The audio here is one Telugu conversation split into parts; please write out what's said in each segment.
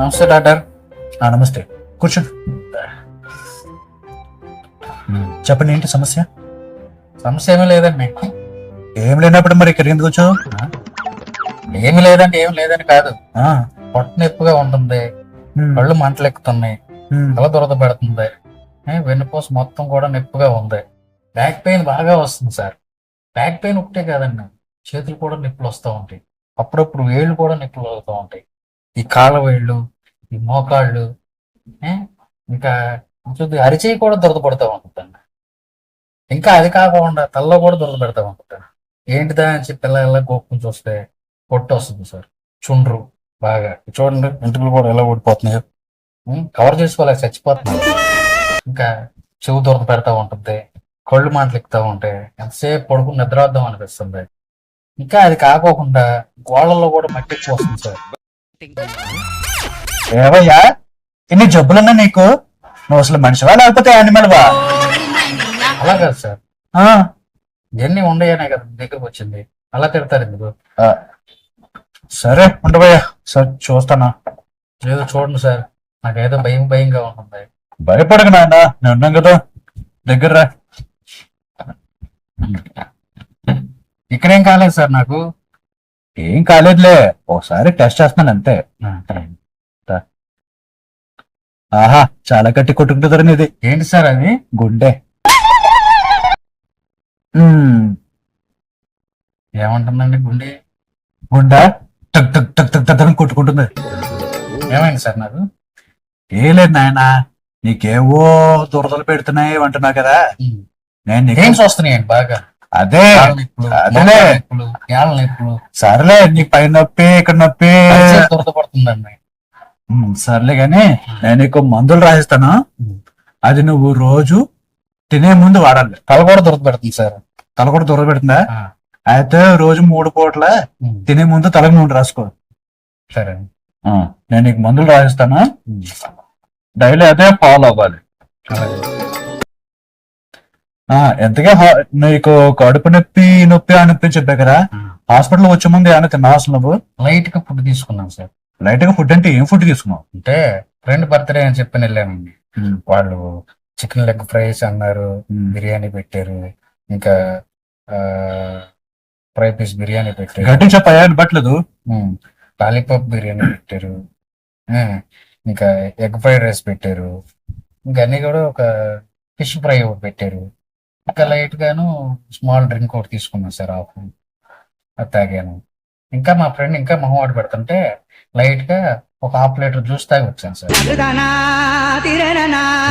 నమస్తే డాక్టర్. నమస్తే. కూర్చోండి చెప్పండి ఏంటి సమస్య? సమస్య ఏమీ లేదండి. ఏం లేనప్పుడు మరి ఇక్కడ ఎందుకు వచ్చావు? ఏమీ లేదండి ఏమీ లేదని కాదు. ఆ, పొట్ట నొప్పిగా ఉంటుంది. కళ్ళు మంటలు ఎక్కుతున్నాయి ఉమ్, తల దురద పెడుతుంది. ఏ, వెన్నుపూస మొత్తం కూడా నొప్పిగా ఉంది. బ్యాక్ పెయిన్ బాగా వస్తుంది సార్. బ్యాక్ పెయిన్ ఒకటే కాదండి. చేతులు కూడా నొప్పులు వస్తూ ఉంటాయి. అప్పుడప్పుడు వేళ్ళు కూడా నొప్పులు అవుతూ ఉంటాయి. ఈ కాళ్ళ వేళ్ళు ఈ మోకాళ్ళు ఇంకా చూద్ది అరిచేయి కూడా దురద పడుతూ ఉంటుందండి ఇంకా అది కాకుండా తలలో కూడా దురద పెడతా ఉంటుంటాను ఏంటిదా అని చెప్పి ఇలా ఇలా గోక్కుని చూస్తే పొట్టు వస్తుంది సార్. చుండ్రు బాగా. చూడండి వెంట్రుకలు కూడా ఎలా ఊడిపోతున్నాయో. కవర్ చేసుకోలేక చచ్చిపోతున్నాయి. ఇంకా చెవు దురద పెడతా ఉంటుంది. కళ్ళు మాటలు ఎక్కుతా ఉంటాయి ఎంతసేపు పడుకుని నిద్ర వద్దాం అనిపిస్తుంది. ఇంకా అది కాకోకుండా గోళ్ళల్లో కూడా మట్టి వస్తుంది సార్. ఏవయ్యా ఇన్ని జబ్బులున్నా నీకు? నువ్వు అసలు మనిషివా లేకపోతే యానిమల్ వా అలా కాదు సార్. ఆ, ఇవన్నీ ఉండయనే కదా దగ్గరకు వచ్చింది. అలా తిడతారు ఎందుకు? సరే ఉండవయ్యా సరే చూస్తానా? ఏదో చూడండి సార్. నాకేదో భయం భయంగా ఉంటుంది. భయపడక నాయన నేను ఉన్నాం కదా. దగ్గర రా. ఇక్కడేం కాలేదు సార్ నాకు. ఏం కాలేదులే. ఒకసారి టెస్ట్ చేస్తున్నాను అంతే. ఆహా చాలా గట్టి కొట్టుకుంటుందని ఇది ఏంటి సార్ అది? గుండె. ఏమంటుందండి గుండె? గుండె? టక్ టక్ టక్ టక్ టక్ కొట్టుకుంటుంది. ఏమైంది సార్ నాకు? ఏ లేదు నాయన. నీకేవో దురదలు పెడుతున్నాయి అంటున్నావు కదా. నేను నీకు వస్తున్నాయండి బాగా. అదే అదేలే. సర్లే నీ పై నొప్పి ఇక్కడ నొప్పి. అరిచేయి దురద పడుతుందండి ఉమ్, సర్లే గాని నేను నీకు మందులు రాసిస్తాను? అది నువ్వు రోజు తినే ముందు వాడాలి. తల కూడా దురద పెడుతుంది సార్. తల కూడా దూరం పెడుతుందా? ఆ, అయితే రోజు మూడు పూట్ల తినే ముందు తలకు నూనె రాసుకో. సరే. నేను నీకు మందులు రాసిస్తాను? డైలీ అదే ఫాలో అవ్వాలి. ఎంతగా నీకు కడుపు నొప్పి నొప్పి అని చెప్పా కదా హాస్పిటల్ వచ్చే ముందు ఏమైనా తిన్నావు అసలు నువ్వు? లైట్గా ఫుడ్ తీసుకున్నాం సార్. లైట్గా ఫుడ్ అంటే ఏం ఫుడ్ తీసుకున్నావు? అంటే ఫ్రెండ్ బర్త్డే అని చెప్పి వెళ్ళానండి వాళ్ళు చికెన్ లెగ్ ఫ్రైస్ అన్నారు బిర్యానీ పెట్టారు ఇంకా ఫ్రై పీస్ బిర్యానీ పెట్టారు. గట్టి చెప్పాయా బట్టలేదు లాలీపాప్ బిర్యానీ పెట్టారు. ఆ, ఇంకా ఎగ్ ఫ్రైడ్ రైస్ పెట్టారు. ఇంకా అన్ని కూడా ఒక ఫిష్ ఫ్రై ఒకటి పెట్టారు. ఇంకా లైట్ గాను స్మాల్ డ్రింక్ ఒకటి తీసుకున్నాను సార్ ఆఫ్. అది తాగాను. ఇంకా మా ఫ్రెండ్ ఇంకా మొహమాట పెడుతుంటే లైట్గా ఒక హాఫ్ లీటర్ జ్యూస్ తాగి వచ్చాను సార్.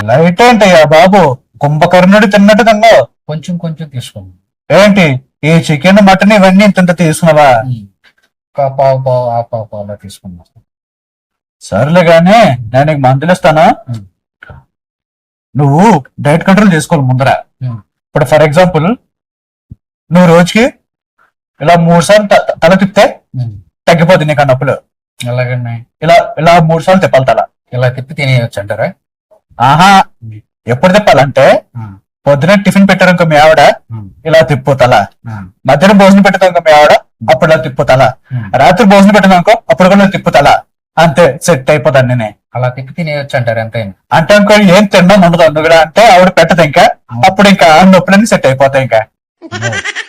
లైట్ ఏంటయ్యా బాబు? కుంభకర్ణుడు తిన్నట్టు తిన్నావు. కొంచెం కొంచెం తీసుకున్నాను. ఏంటి? ఈ చికెన్ మటన్ ఇవన్నీ ఇంత తీసుకున్నావా? ఒక పావు పావు ఆ పావు పావు అలా తీసుకున్నాను సార్. సర్లే గానీ నేను నీకు మందులు ఇస్తాను. నువ్వు డైట్ కంట్రోల్ చేసుకోవాలి ముందర. ఇప్పుడు ఫర్ ఎగ్జాంపుల్ నువ్వు రోజుకి ఇలా మూడు సార్లు తల తిప్పితే. తగ్గిపోతుంది నీకు ఆ నొప్పులు. ఎలాగండి? ఇలా ఇలా మూడు సార్లు తిప్పాలి తల. ఇలా తిప్పి తినేయచ్చు అంటారా? ఆహా ఎప్పుడు తిప్పాలంటే పొద్దున టిఫిన్ పెట్టారు ఇంకో మీ ఆవిడ ఇలా తిప్పు తల. మధ్యాహ్నం భోజనం పెట్టారు ఇంకో మీ ఆవిడ అప్పుడు ఇలా తిప్పు తల. రాత్రి భోజనం పెట్టాను అప్పుడు కూడా తిప్పు తల. అంతే సెట్ అయిపోతాను నేనే అలా తిప్పి తినేయచ్చు అంటారు ఎంతైనా అంటే ఇంకో ఏం తిన్నాం ఉండదు. అందుకు అంటే ఆవిడ పెట్టదు ఇంకా. అప్పుడు ఇంకా నొప్పులన్నీ సెట్ అయిపోతాయి ఇంకా.